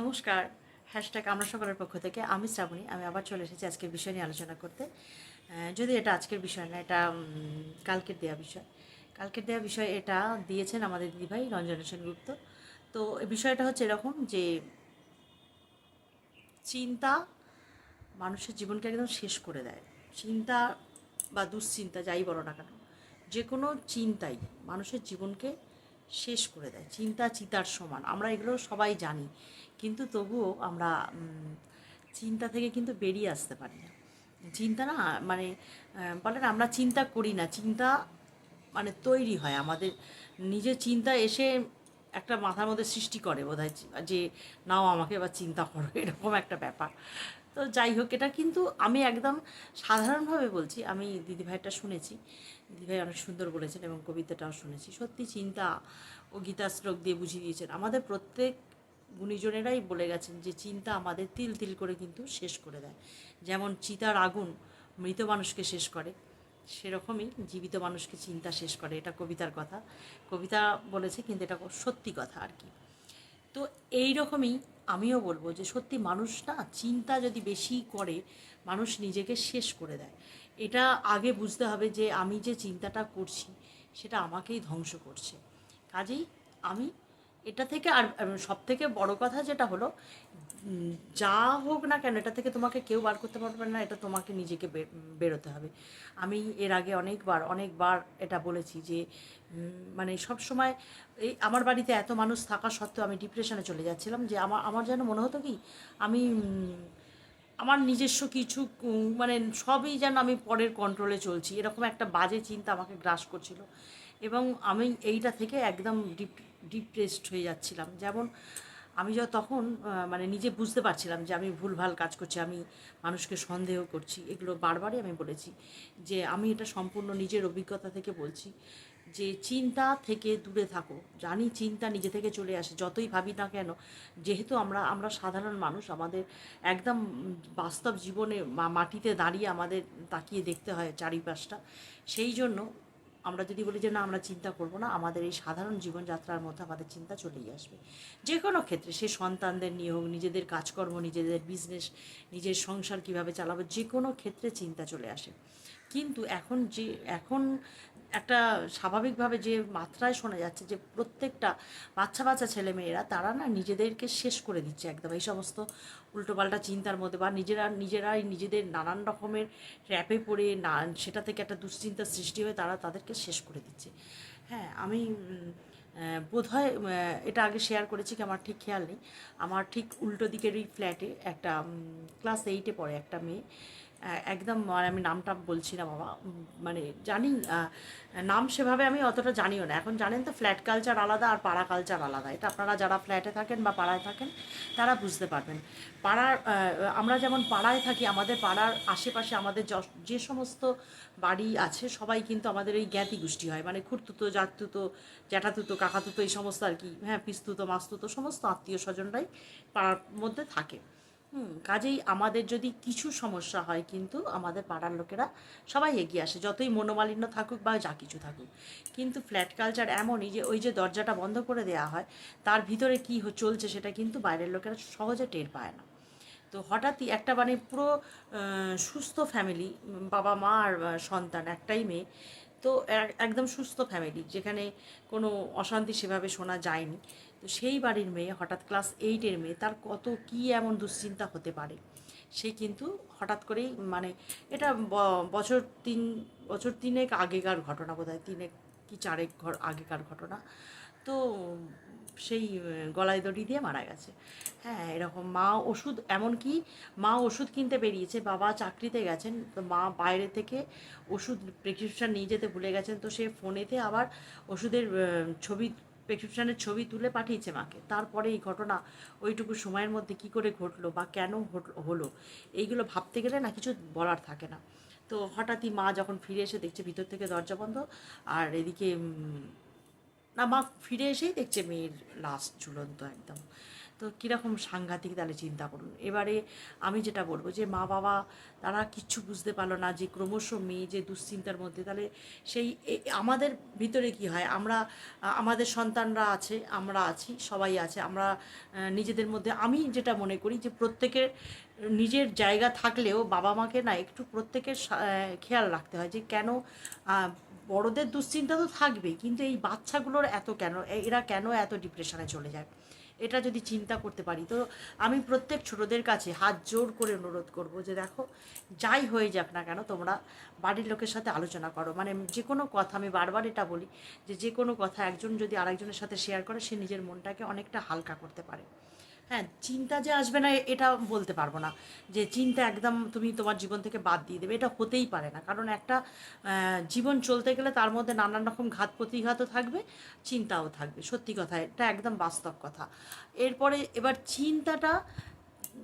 নমস্কার। হ্যাশট্যাগ আমরা সকলের পক্ষ থেকে, আমি শ্রাবণী, আমি আবার চলে এসেছি আজকের বিষয় নিয়ে আলোচনা করতে। যদি এটা আজকের বিষয় না, এটা কালকের দেওয়া বিষয়। কালকের দেওয়া বিষয় এটা দিয়েছেন আমাদের দিদিভাই রঞ্জনা সেনগুপ্ত। তো বিষয়টা হচ্ছে এরকম যে, চিন্তা মানুষের জীবনকে একদম শেষ করে দেয়। চিন্তা বা দুশ্চিন্তা, যাই বলো না কেন, যে কোনো চিন্তাই মানুষের জীবনকে শেষ করে দেয়। চিন্তা চিতার সমান। আমরা এগুলো সবাই জানি। কিন্তু তবুও আমরা চিন্তা থেকে কিন্তু বেরিয়ে আসতে পারি না। চিন্তা না মানে আহ, বলে না আমরা চিন্তা করি না। চিন্তা মানে তৈরি হয়। আমাদের নিজের চিন্তা এসে একটা মাথার মধ্যে সৃষ্টি করে বোধহয় যে নাও আমাকে এবার চিন্তা করো। এরকম একটা ব্যাপার। তো যাই হোক, এটা কিন্তু আমি একদম সাধারণভাবে বলছি, আমি দিদিভাইটা শুনেছি, দিদিভাই অনেক সুন্দর বলেছেন এবং কবিতাটাও শুনেছি। সত্যি চিন্তা ও গীতা শ্লোক দিয়ে বুঝিয়ে দিয়েছেন। আমাদের প্রত্যেক গুণীজনেরাই বলে গেছেন যে চিন্তা আমাদের তিল তিল করে কিন্তু শেষ করে দেয়। যেমন চিতার আগুন মৃত মানুষকে শেষ করে, সেরকমই জীবিত মানুষকে চিন্তা শেষ করে, এটা কবিতার কথা। কবিতা বলেছে কিন্তু এটা সত্যি কথা আর কি। তো এই রকমই আমিও বলব যে সত্যি মানুষ না চিন্তা যদি বেশি করে, মানুষ নিজেকে শেষ করে দেয়। এটা আগে বুঝতে হবে যে আমি যে চিন্তাটা করছি, সেটা আমাকেই ধ্বংস করছে। কাজেই আমি, এটা থেকে আর সব থেকে বড় কথা যেটা হলো যা হোক না কেন, এটা থেকে তোমাকে কেউ বার করতে পারবে না, এটা তোমাকে নিজেকে বেরোতে হবে। আমি এর আগে অনেকবার অনেকবার এটা বলেছি যে মানে সব সময় এই আমার বাড়িতে এত মানুষ থাকা সত্ত্বেও আমি ডিপ্রেশনে চলে যাচ্ছিলাম যে আমার আমার যেন মনে হতো কি, আমি আমার নিজস্ব কিছু মানে সবই যেন আমি পরের কন্ট্রোলে চলছি। এরকম একটা বাজে চিন্তা আমাকে গ্রাস করছিল। এবং আমি এইটা থেকে একদম ডিপ ডিপ্রেসড হয়ে যাচ্ছিলাম। যেমন আমি যা তখন মানে নিজে বুঝতে পারছিলাম যে আমি ভুলভাল কাজ করছি, আমি মানুষকে সন্দেহ করছি, এগুলো বারবারই আমি বলেছি যে আমি এটা সম্পূর্ণ নিজের অভিজ্ঞতা থেকে বলছি যে চিন্তা থেকে দূরে থাকো। জানি চিন্তা নিজে থেকে চলে আসে, যতই ভাবি না কেন, যেহেতু আমরা আমরা সাধারণ মানুষ, আমাদের একদম বাস্তব জীবনে মাটিতে দাঁড়িয়ে আমাদের তাকিয়ে দেখতে হয় চারিপাশটা, সেই জন্য আমরা যদি বলি যে না, আমরা চিন্তা করব না, আমাদের এই সাধারণ জীবনযাত্রার মধ্যে আমাদের চিন্তা চলেই আসবে। যে কোনো ক্ষেত্রে সে সন্তানদের নিয়ে হোক, নিজেদের কাজকর্ম, নিজেদের বিজনেস নিজের সংসার কীভাবে চালাবো যে কোনো ক্ষেত্রে চিন্তা চলে আসে। কিন্তু এখন যে, এখন একটা স্বাভাবিকভাবে যে মাত্রায় শোনা যাচ্ছে যে প্রত্যেকটা বাচ্চা বাচ্চা ছেলে মেয়েরা, তারা না নিজেদেরকে শেষ করে দিচ্ছে একদম। এই সমস্ত উল্টোপাল্টা চিন্তার মধ্যে বা নিজেরা, নিজেরাই নিজেদের নানান রকমের র্যাপে পড়ে, না, সেটা থেকে একটা দুশ্চিন্তার সৃষ্টি হয়ে তারা তাদেরকে শেষ করে দিচ্ছে। হ্যাঁ আমি বোধহয় এটা আগে শেয়ার করেছি কি আমার ঠিক খেয়াল নেই। আমার ঠিক উল্টো দিকেরই ফ্ল্যাটে একটা ক্লাস এইটে পড়ে একটা মেয়ে। একদম আমি নামটা বলছি না বাবা। মানে জানি নাম সেভাবে আমি অতটা জানিও না। এখন জানেন তো ফ্ল্যাট কালচার আলাদা আর পাড়া কালচার আলাদা। এটা আপনারা যারা ফ্ল্যাটে থাকেন বা পাড়ায় থাকেন, তারা বুঝতে পারবেন। পাড়ার আমরা যেমন পাড়ায় থাকি, আমাদের পাড়ার আশেপাশে আমাদের যে সমস্ত বাড়ি আছে, সবাই কিন্তু আমাদের এই জ্ঞাতি গোষ্ঠী হয়। মানে খুঁড়তুতো জাতুতো জ্যাঠাতুতো, কাকাতুতো, এই সমস্ত আর কি। হ্যাঁ পিস্তুতো, মাস্তুতো, সমস্ত আত্মীয় স্বজনরাই পাড়ার মধ্যে থাকে। হুম, কাজেই আমাদের যদি কিছু সমস্যা হয় কিন্তু আমাদের পাড়ার লোকেরা সবাই এগিয়ে আসে, যতই মনোমালিন্য থাকুক বা যা কিছু থাকুক। কিন্তু ফ্ল্যাট কালচার এমনই যে ওই যে দরজাটা বন্ধ করে দেওয়া হয়, তার ভিতরে কী চলছে সেটা কিন্তু বাইরের লোকেরা সহজে টের পায় না। তো হঠাৎই একটা মানে পুরো সুস্থ ফ্যামিলি বাবা মা আর সন্তান একটাই মেয়ে, তো একদম সুস্থ ফ্যামিলি যেখানে কোনো অশান্তি সেভাবে শোনা যায়নি। তো সেই বাড়ির মেয়ে, হঠাৎ ক্লাস এইটের মেয়ে, তার কত কী এমন দুশ্চিন্তা হতে পারে? সে কিন্তু হঠাৎ করেই মানে এটা বছর তিন, বছর তিনেক আগেকার ঘটনা বোধ হয় তিনেক কি চারেক ঘর আগেকার ঘটনা। তো সেই গলায় দড়ি দিয়ে মারা গেছে। হ্যাঁ এরকম মা ওষুধ, এমনকি মা ওষুধ কিনতে বেরিয়েছে, বাবা চাকরিতে গেছেন, তো মা বাইরে থেকে ওষুধ প্রেসক্রিপশান নিয়ে যেতে ভুলে গেছেন, তো সে ফোনেতে আবার ওষুধের ছবি প্রেসক্রিপশানের ছবি তুলে পাঠিয়েছে মাকে। তারপরে এই ঘটনা, ওইটুকু সময়ের মধ্যে কি করে ঘটলো বা কেন হলো, এইগুলো ভাবতে গেলে না কিছু বলার থাকে না। তো হঠাৎই মা যখন ফিরে এসে দেখছে ভিতর থেকে দরজা বন্ধ, আর এদিকে না, মা ফিরে এসেই দেখছে মেয়ের লাশ ঝুলন্ত একদম। তো কীরকম সাংঘাতিক তাহলে চিন্তা করুন। এবারে আমি যেটা বলব যে মা বাবা তারা কিচ্ছু বুঝতে পারল না যে ক্রমশ মেয়ে যে দুশ্চিন্তার মধ্যে, তাহলে সেই আমাদের ভিতরে কি হয়? আমরা আমাদের সন্তানরা আছে, আমরা আছি, সবাই আছে, আমরা নিজেদের মধ্যে আমি যেটা মনে করি যে প্রত্যেকের নিজের জায়গা থাকলেও বাবা মাকে না একটু প্রত্যেকের খেয়াল রাখতে হয় যে কেন বড়দের দুশ্চিন্তা তো থাকবেই, কিন্তু এই বাচ্চাগুলোর এত কেন এরা কেন এত ডিপ্রেশনে চলে যায়? এটা যদি চিন্তা করতে পারি, তো আমি প্রত্যেক ছোটদের কাছে হাত জোর করে অনুরোধ করব যে দেখো, যাই হয়ে যাক না কেন, তোমরা বাড়ির লোকের সাথে আলোচনা করো। মানে যে কোনো কথা, আমি বারবার এটা বলি যে যে কোনো কথা একজন যদি আরেকজনের সাথে শেয়ার করে, সে নিজের মনটাকে অনেকটা হালকা করতে পারে। হ্যাঁ চিন্তা যে আসবে না, এটা বলতে পারব না। যে চিন্তা একদম তুমি তোমার জীবন থেকে বাদ দিয়ে দেবে, এটা হতেই পারে না। কারণ একটা জীবন চলতে গেলে তার মধ্যে নানান রকম ঘাত প্রতিঘাতও থাকবে, চিন্তাও থাকবে। সত্যি কথা, এটা একদম বাস্তব কথা। এরপরে এবার চিন্তাটা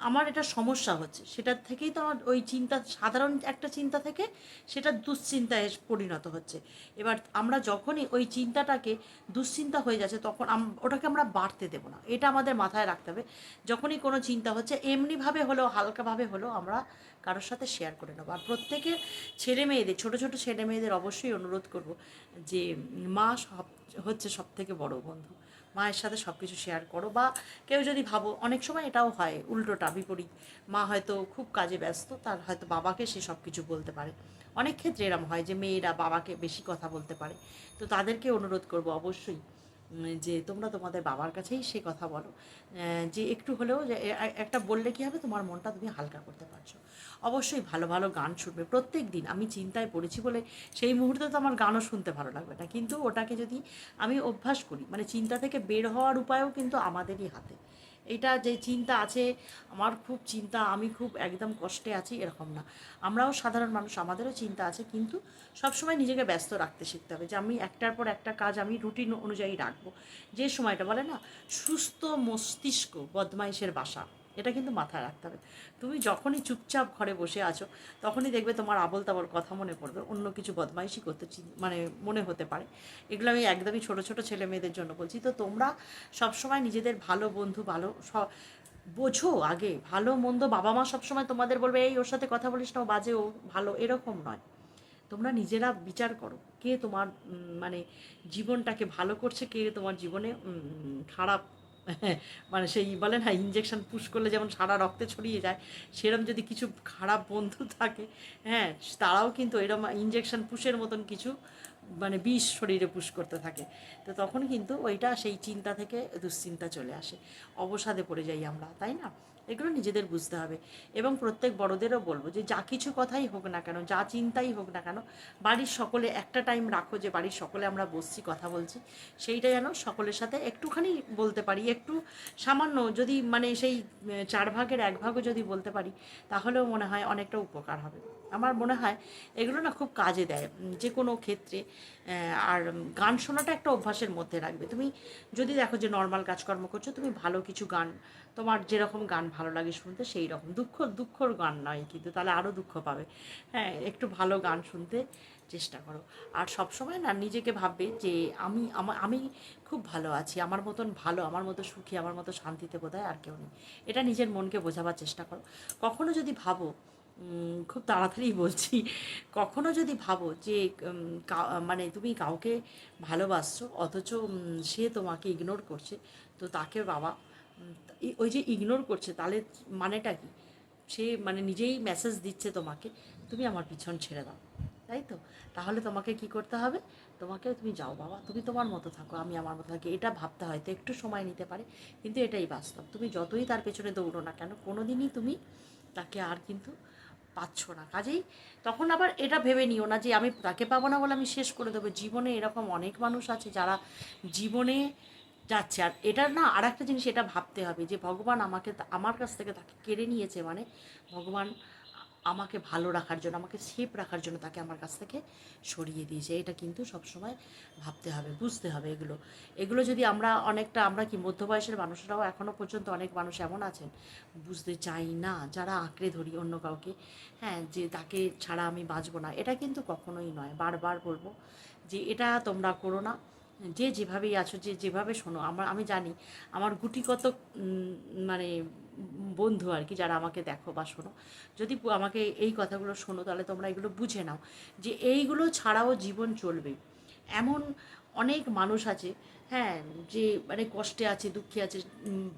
আমার এটা সমস্যা হচ্ছে। সেটার থেকেই তো আমার ওই চিন্তা, সাধারণ একটা চিন্তা থেকে সেটা দুশ্চিন্তায় পরিণত হচ্ছে। এবার আমরা যখনই ওই চিন্তাটাকে দুশ্চিন্তা হয়ে যাচ্ছে, তখন ওটাকে আমরা বাড়তে দেবো না। এটা আমাদের মাথায় রাখতে হবে। যখনই কোনো চিন্তা হচ্ছে, এমনিভাবে হলেও, হালকাভাবে হলেও আমরা কারোর সাথে শেয়ার করে নেব। আর প্রত্যেকের ছেলে মেয়েদের, ছোটো ছোটো ছেলে মেয়েদের অবশ্যই অনুরোধ করব যে, মা সব, হচ্ছে সব থেকে বড় বন্ধু। মায়ের সাথে সব কিছু শেয়ার করো বা কেউ যদি ভাবো, অনেক সময় এটাও হয়, উল্টোটা, বিপরীত। মা হয়তো খুব কাজে ব্যস্ত, তার হয়তো বাবাকে সে সব কিছু বলতে পারে। অনেক ক্ষেত্রে এরম হয় যে, মেয়েরা বাবাকে বেশি কথা বলতে পারে। তো তাদেরকে অনুরোধ করব অবশ্যই যে তোমরা তোমাদের বাবার কাছেই সে কথা বলো। যে একটু হলেও যে একটা বললে কী হবে? তোমার মনটা তুমি হালকা করতে পারছ। অবশ্যই ভালো ভালো গান শুনবে। প্রত্যেক দিন আমি চিন্তায় পড়েছি বলে সেই মুহূর্তে তো আমার গানও শুনতে ভালো লাগবে না। কিন্তু ওটাকে যদি আমি অভ্যাস করি মানে চিন্তা থেকে বের হওয়ার উপায়ও কিন্তু আমাদেরই হাতে। এটা যে চিন্তা আছে, আমার খুব চিন্তা, আমি খুব একদম কষ্টে আছি, এরকম না। আমরাও সাধারণ মানুষ, আমাদেরও চিন্তা আছে, কিন্তু সবসময় নিজেকে ব্যস্ত রাখতে শিখতে হবে যে আমি একটার পর একটা কাজ আমি রুটিন অনুযায়ী রাখব। যে সময়টা বলে না, সুস্থ মস্তিষ্ক বদমাইশের বাসা। এটা কিন্তু মাথায় রাখতে হবে। তুমি যখনই চুপচাপ ঘরে বসে আছো, তখনই দেখবে তোমার আবল তাবল কথা মনে পড়বে, অন্য কিছু বদমাইশি করতে মানে মনে হতে পারে। এগুলো আমি একদমই ছোট ছোট ছেলে মেয়েদের জন্য বলছি। তো তোমরা সবসময় নিজেদের ভালো বন্ধু, ভালো বোঝো আগে। ভালো, মন্দ বাবা মা সবসময় তোমাদের বলবে, এই ওর সাথে কথা বলিস না, ও বাজে, ও ভালো। এরকম নয়। তোমরা নিজেরা বিচার করো, কে তোমার মানে জীবনটাকে ভালো করছে, কে তোমার জীবনে খারাপ মানে সেই বলে না ইঞ্জেকশন পুশ করলে যেমন সারা রক্তে ছড়িয়ে যায়, সেরম যদি কিছু খারাপ বন্ধু থাকে হ্যাঁ তারাও কিন্তু এরম ইঞ্জেকশন পুশের মতন কিছু মানে বিষ শরীরে পুশ করতে থাকে। তো তখন কিন্তু ওইটা সেই চিন্তা থেকে দুশ্চিন্তা চলে আসে। অবসাদে পড়ে যাই আমরা, তাই না? এগুলো নিজেদের বুঝতে হবে। এবং প্রত্যেক বড়দেরও বলব যে, যা কিছু কথাই হোক না কেন, যা চিন্তাই হোক না কেন, বাড়ির সকলে একটা টাইম রাখো যে, বাড়ির সকলে আমরা বসছি, কথা বলছি। সেইটা যেন সকলের সাথে একটুখানি বলতে পারি, একটু সামান্য যদি মানে সেই, চার ভাগের এক ভাগও যদি বলতে পারি, তাহলেও মনে হয় অনেকটা উপকার হবে। আমার মনে হয় এগুলো না খুব কাজে দেয় যে কোনো ক্ষেত্রে আর গান শোনাটা একটা অভ্যাসের মধ্যে রাখবে। তুমি যদি দেখো যে নর্মাল কাজকর্ম করছ, তুমি ভালো কিছু গান, তোমার যেরকম গান ভালো লাগে শুনতে সেই রকম দুঃখ, দুঃখর গান নয় কিন্তু তাহলে আরও দুঃখ পাবে। হ্যাঁ একটু ভালো গান শুনতে চেষ্টা করো। আর সব সময় না নিজেকে ভাববে যে আমি, আমা- খুব ভালো আছি, আমার মতন ভালো, আমার মতো সুখী, আমার মতো শান্তিতে বোধহয় আর কেউ নেই। এটা নিজের মনকে বোঝাবার চেষ্টা করো। কখনো যদি ভাবো খুব তাড়াতাড়ি বলছি, কখনো যদি ভাবো যে মানে তুমি কাউকে ভালোবাসছো, অথচ সে তোমাকে ইগনোর করছে, তো তাকে বাবা ওই যে ইগনোর করছে, তাহলে মানেটা কি? সে মানে নিজেই মেসেজ দিচ্ছে তোমাকে, তুমি আমার পিছন ছেড়ে দাও, তাই তো? তাহলে তোমাকে কি করতে হবে? তোমাকে তুমি যাও বাবা, তুমি তোমার মতো থাকো, আমি আমার মতো থাকি, এটা ভাবতে হয়তো একটু সময় নিতে পারে, কিন্তু এটাই বাস্তব, তুমি যতই তার পেছনে দৌড়ো না কেন কোনো দিনই তুমি তাকে আর কিন্তু পাচ্ছ না। কাজেই তখন আবার এটা ভেবে নিও না যে আমি তাকে পাবো না বলে আমি শেষ করে দেবো। জীবনে এরকম অনেক মানুষ আছে যারা জীবনে যাচ্ছে। আর এটা না আর একটা জিনিস, এটা ভাবতে হবে যে ভগবান আমাকে আমার কাছ থেকে তাকে কেড়ে নিয়েছে মানে ভগবান আমাকে ভালো রাখার জন্য, আমাকে সেফ রাখার জন্য তাকে আমার কাছ থেকে সরিয়ে দিয়েছে। এটা কিন্তু সবসময় ভাবতে হবে, বুঝতে হবে এগুলো। এগুলো যদি আমরা অনেকটা, আমরা কি মধ্য বয়সের মানুষরাও এখনও পর্যন্ত অনেক মানুষ এমন আছেন? বুঝতে চাই না, যারা আঁকড়ে ধরি অন্য কাউকে। হ্যাঁ যে তাকে ছাড়া আমি বাঁচবো না, এটা কিন্তু কখনোই নয়। বারবার বলব যে এটা তোমরা করো না। যে যেভাবেই আছো, যে যেভাবে শোনো, আমার, আমি জানি আমার গুটিগত মানে বন্ধু আর কি যারা আমাকে দেখো বা শোনো, যদি আমাকে এই কথাগুলো শোনো তাহলে তোমরা এগুলো বুঝে নাও যে এইগুলো ছাড়াও জীবন চলবে। এমন অনেক মানুষ আছে হ্যাঁ যে মানে কষ্টে আছে, দুঃখে আছে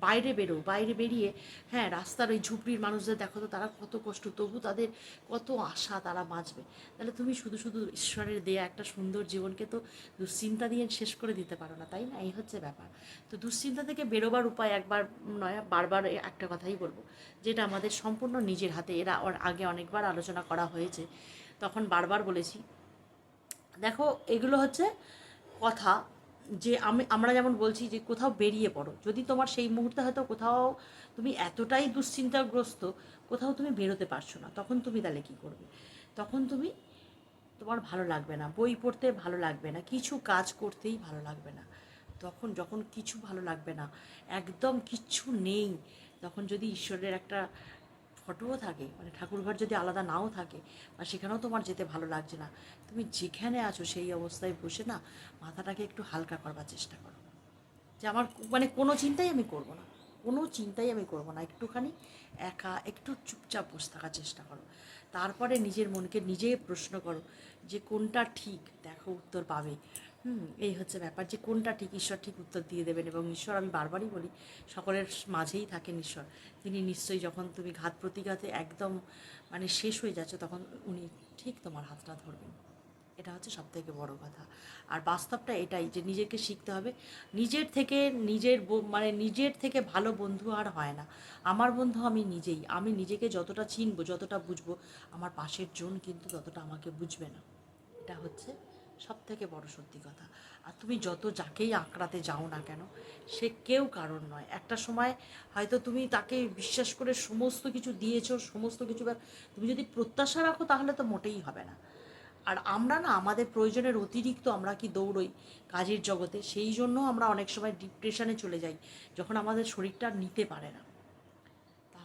বাইরে বেরো, বাইরে বেরিয়ে হ্যাঁ রাস্তার ওই ঝুপড়ির মানুষদের দেখো তো তারা কত কষ্ট, তবু তাদের কত আশা তারা বাঁচবে। তাহলে তুমি শুধু শুধু ঈশ্বরের দেয়া একটা সুন্দর জীবনকে তো দুশ্চিন্তা দিয়ে শেষ করে দিতে পারো না, তাই না? এই হচ্ছে ব্যাপার। তো দুশ্চিন্তা থেকে বেরোবার উপায় একবার নয়, বারবার একটা কথাই বলব, যেটা আমাদের সম্পূর্ণ নিজের হাতে, এরা আগে অনেকবার আলোচনা করা হয়েছে, তখন বারবার বলেছি দেখো, এগুলো হচ্ছে কথা যে আমি, আমরা যেমন বলছি যে কোথাও বেরিয়ে পড়ো। যদি তোমার সেই মুহূর্তে হয়তো কোথাও তুমি এতটাই দুশ্চিন্তাগ্রস্ত, কোথাও তুমি বেরোতে পারছ না, তখন তুমি তাহলে কী করবে? তখন তুমি তোমার ভালো লাগবে না, বই পড়তে ভালো লাগবে না, কিছু কাজ করতেই ভালো লাগবে না। তখন, যখন কিছু ভালো লাগবে না, একদম কিচ্ছু নেই, তখন যদি ঈশ্বরের একটা ফটোও থাকে মানে ঠাকুরঘর যদি আলাদা নাও থাকে, বা সেখানেও তোমার যেতে ভালো লাগছে না, তুমি যেখানে আছো সেই অবস্থায় বসে না মাথাটাকে একটু হালকা করবার চেষ্টা করো। যে আমার মানে কোনো চিন্তাই আমি করব না, কোনো চিন্তাই আমি করব না, একটুখানি একা, একটু চুপচাপ বসে থাকার চেষ্টা করো। তারপরে নিজের মনকে নিজে প্রশ্ন করো যে কোনটা ঠিক, দেখো উত্তর পাবে। হুম, এই হচ্ছে ব্যাপার যে কোনটা ঠিক, ঈশ্বর ঠিক উত্তর দিয়ে দেবেন এবং ঈশ্বর আমি বারবারই বলি, সকলের মাঝেই থাকেন ঈশ্বর। তিনি নিশ্চয়ই যখন তুমি ঘাত প্রতিঘাতে একদম মানে শেষ হয়ে যাচ্ছ, তখন উনি ঠিক তোমার হাতটা ধরবেন। এটা হচ্ছে সব থেকে বড় কথা। আর বাস্তবটা এটাই যে নিজেকে শিখতে হবে। নিজের থেকে নিজের মানে নিজের থেকে ভালো বন্ধু আর হয় না। আমার বন্ধু আমি নিজেই। আমি নিজেকে যতটা চিনবো, যতটা বুঝব, আমার পাশের জন কিন্তু ততটা আমাকে বুঝবে না। এটা হচ্ছে সব থেকে বড় সত্যি কথা। আর তুমি যত যাকেই আঁকড়াতে যাও না কেন, সে কেউ কারণ নয়। একটা সময় হয়তো তুমি তাকে বিশ্বাস করে সমস্ত কিছু দিয়েছ, সমস্ত কিছু তুমি যদি প্রত্যাশা রাখো তাহলে তো মোটেই হবে না। আর আমরা না, আমাদের প্রয়োজনের অতিরিক্ত আমরা কি দৌড়ই কাজের জগতে? সেই জন্য আমরা অনেক সময় ডিপ্রেশনে চলে যাই, যখন আমাদের শরীরটা নিতে পারে না।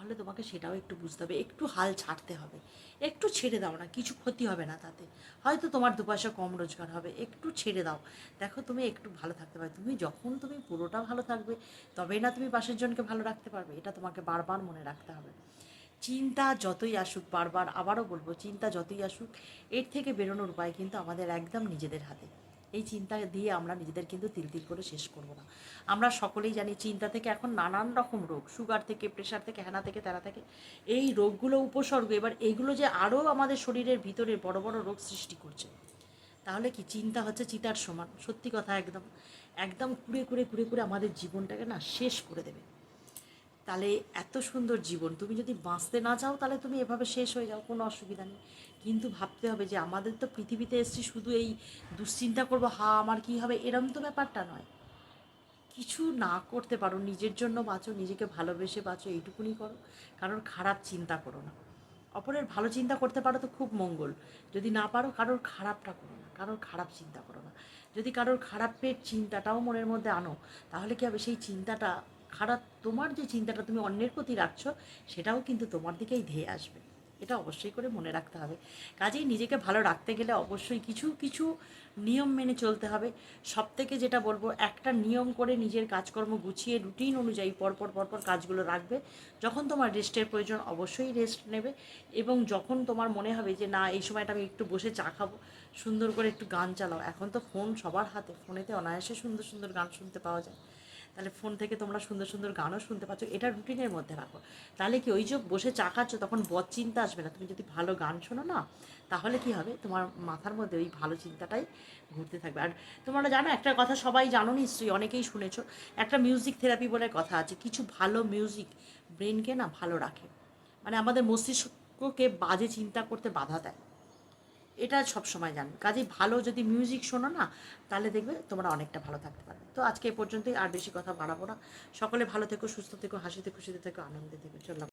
তাহলে তোমাকে সেটাও একটু বুঝতে হবে। একটু হাল ছাড়তে হবে। একটু ছেড়ে দাও না, কিছু ক্ষতি হবে না তাতে। হয়তো তোমার দু পয়সা কম রোজগার হবে, একটু ছেড়ে দাও। দেখো তুমি একটু ভালো থাকতে পারবে। তুমি যখন তুমি পুরোটা ভালো থাকবে, তবেই না তুমি পাশের জনকে ভালো রাখতে পারবে। এটা তোমাকে বারবার মনে রাখতে হবে। চিন্তা যতই আসুক, বারবার আবারও বলব, চিন্তা যতই আসুক, এর থেকে বেরোনোর উপায় কিন্তু আমাদের একদম নিজেদের হাতে। এই চিন্তা দিয়ে আমরা নিজেদের কিন্তু তিল তিল করে শেষ করব না। আমরা সকলেই জানি চিন্তা থেকে এখন নানান রকম রোগ সুগার থেকে প্রেশার থেকে, হেনা থেকে, তেরা থেকে, এই রোগগুলো উপসর্গ। এবার এইগুলো যে আরও আমাদের শরীরের ভিতরে বড় বড় রোগ সৃষ্টি করছে, তাহলে কি চিন্তা হচ্ছে? চিতার সমান, সত্যি কথা একদম একদম কুড়ে কুড়ে কুড়ে কুড়ে আমাদের জীবনটাকে না শেষ করে দেবে। তাহলে এত সুন্দর জীবন, তুমি যদি বাঁচতে না চাও তাহলে তুমি এভাবে শেষ হয়ে যাও, কোনো অসুবিধা নেই। কিন্তু ভাবতে হবে যে আমাদের তো পৃথিবীতে এসেছি শুধু এই দুশ্চিন্তা করব, হা, আমার কী হবে? এরম তো ব্যাপারটা নয়। কিছু না করতে পারো, নিজের জন্য বাঁচো, নিজেকে ভালোবেসে বাঁচো, এইটুকুনি করো। কারোর খারাপ চিন্তা করো না। অপরের ভালো চিন্তা করতে পারো তো খুব মঙ্গল। যদি না পারো, কারোর খারাপটা করো না, কারোর খারাপ চিন্তা করো না। যদি কারোর খারাপের চিন্তাটাও মনের মধ্যে আনো, তাহলে কি হবে? সেই চিন্তাটা, খারাপ তোমার যে চিন্তাটা তুমি অন্যের প্রতি রাখছো, সেটাও কিন্তু তোমার দিকেই ধেয়ে আসবে। এটা অবশ্যই করে মনে রাখতে হবে। কাজেই নিজেকে ভালো রাখতে গেলে অবশ্যই কিছু কিছু নিয়ম মেনে চলতে হবে। সব থেকে যেটা বলব, একটা নিয়ম করে নিজের কাজকর্ম গুছিয়ে রুটিন অনুযায়ী পরপর পরপর কাজগুলো রাখবে। যখন তোমার রেস্টের প্রয়োজন, অবশ্যই রেস্ট নেবে এবং যখন তোমার মনে হবে যে, না, এই সময়টা আমি একটু বসে চা খাব, সুন্দর করে একটু গান চালাও, এখন তো ফোন সবার হাতে। ফোনেতে অনায়াসে সুন্দর সুন্দর গান শুনতে পাওয়া যায়। তাহলে ফোন থেকে তোমরা সুন্দর সুন্দর গানও শুনতে পাচ্ছ, এটা রুটিনের মধ্যে রাখো। তাহলে কি ওই যে বসে চা খাচ্ছ, তখন বদ চিন্তা আসবে না। তুমি যদি ভালো গান শোনো না, তাহলে কি হবে? তোমার মাথার মধ্যে ওই ভালো চিন্তাটাই ঘুরতে থাকবে। আর তোমরা জানো, একটা কথা সবাই জানো নিশ্চয়ই, অনেকেই শুনেছো, একটা মিউজিক থেরাপি বলে কথা আছে, কিছু ভালো মিউজিক ব্রেনকে না ভালো রাখে। মানে আমাদের মস্তিষ্ককে বাজে চিন্তা করতে বাধা দেয়। এটা সব সময় জান কাজে ভালো যদি মিউজিক শোনো না, তাহলে দেখবে তোমরা অনেকটা ভালো থাকতে পারবে। তো আজকে এ পর্যন্তই, আর বেশি কথা বাড়াবো না। সকলে ভালো থেকো, সুস্থ থেকো, হাসিতে খুশিতে থেকো, আনন্দে থেকো। চললাম